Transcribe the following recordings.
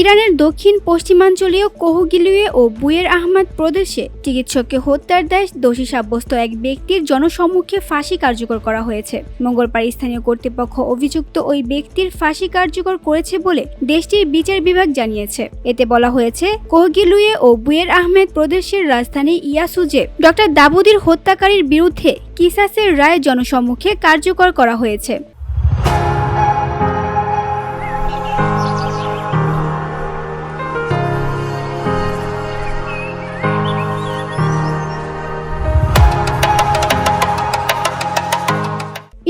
ইরানের দক্ষিণ পশ্চিমাঞ্চলীয় কোহগিলুয়ে ও বুয়ের আহমদ প্রদেশে চিকিৎসককে হত্যার দায় দোষী সাব্যস্ত এক ব্যক্তির জনসম্মুখে ফাঁসি কার্যকর করা হয়েছে। মঙ্গলবার স্থানীয় কর্তৃপক্ষ অভিযুক্ত ওই ব্যক্তির ফাঁসি কার্যকর করেছে বলে দেশটির বিচার বিভাগ জানিয়েছে। এতে বলা হয়েছে, কোহগিলুয়ে ও বুয়ের আহমেদ প্রদেশের রাজধানী ইয়াসুজে ডক্টর দাবুদির হত্যাকারীর বিরুদ্ধে কিসাসের রায় জনসম্মুখে কার্যকর করা হয়েছে।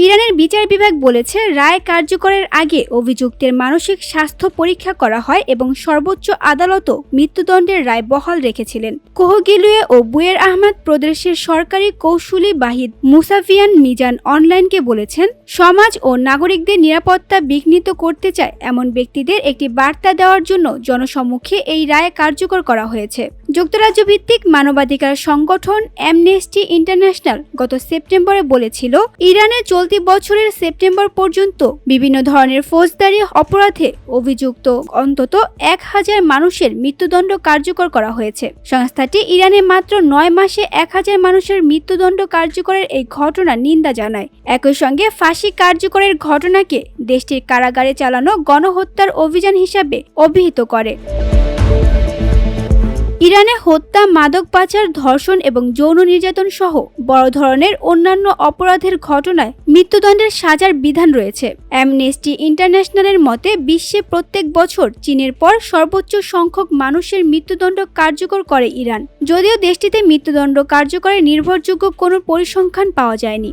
ইরানের বিচার বিভাগ বলেছে, রায় কার্যকরের আগে অভিযুক্তের মানসিক স্বাস্থ্য পরীক্ষা করা হয় এবং সর্বোচ্চ আদালতও মৃত্যুদণ্ডের রায় বহাল রেখেছিলেন। কোহগিলুয়ে ও বুয়ের আহমদ প্রদেশের সরকারি কৌশলী বাহিদ মুসাফিয়ান মিজান অনলাইনকে বলেছেন, সমাজ ও নাগরিকদের নিরাপত্তা বিঘ্নিত করতে চায় এমন ব্যক্তিদের একটি বার্তা দেওয়ার জন্য জনসম্মুখে এই রায় কার্যকর করা হয়েছে। যুক্তরাজ্য ভিত্তিক মানবাধিকার সংগঠন অ্যামনেস্টি ইন্টারন্যাশনাল গত সেপ্টেম্বরে বলেছিল, ইরানে চলতি বছরের সেপ্টেম্বর পর্যন্ত বিভিন্ন ধরনের ফৌজদারি অপরাধে অভিযুক্ত অন্তত এক হাজার মানুষের মৃত্যুদণ্ড কার্যকর করা হয়েছে। সংস্থাটি ইরানে মাত্র নয় মাসে এক হাজার মানুষের মৃত্যুদণ্ড কার্যকরের এই ঘটনা নিন্দা জানায়। একই সঙ্গে ফাঁসি কার্যকরের ঘটনাকে দেশটির কারাগারে চালানো গণহত্যার অভিযান হিসাবে অভিহিত করে। ইরানে হত্যা, মাদক পাচার, ধর্ষণ এবং যৌন নির্যাতন সহ বড় ধরনের অন্যান্য অপরাধের ঘটনায় মৃত্যুদণ্ডের সাজার বিধান রয়েছে। অ্যামনেস্টি ইন্টারন্যাশনালের মতে, বিশ্বে প্রত্যেক বছর চীনের পর সর্বোচ্চ সংখ্যক মানুষের মৃত্যুদণ্ড কার্যকর করে ইরান। যদিও দেশটিতে মৃত্যুদণ্ড কার্যকরের নির্ভরযোগ্য কোনো পরিসংখ্যান পাওয়া যায়নি।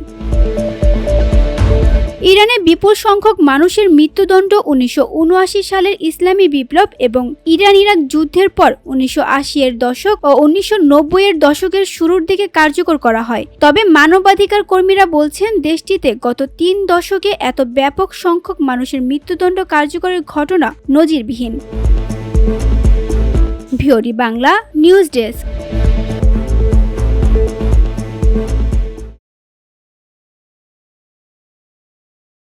ইরানে বিপুল সংখ্যক মানুষের মৃত্যুদণ্ড উনিশশো উনআশি সালের ইসলামী বিপ্লব এবং ইরান ইরাক যুদ্ধের পর উনিশশো আশি এর দশক ও উনিশশো নব্বই এর দশকের শুরুর দিকে কার্যকর করা হয়। তবে মানবাধিকার কর্মীরা বলছেন, দেশটিতে গত তিন দশকে এত ব্যাপক সংখ্যক মানুষের মৃত্যুদণ্ড কার্যকরের ঘটনা নজিরবিহীন। Viory Bangla, news desk.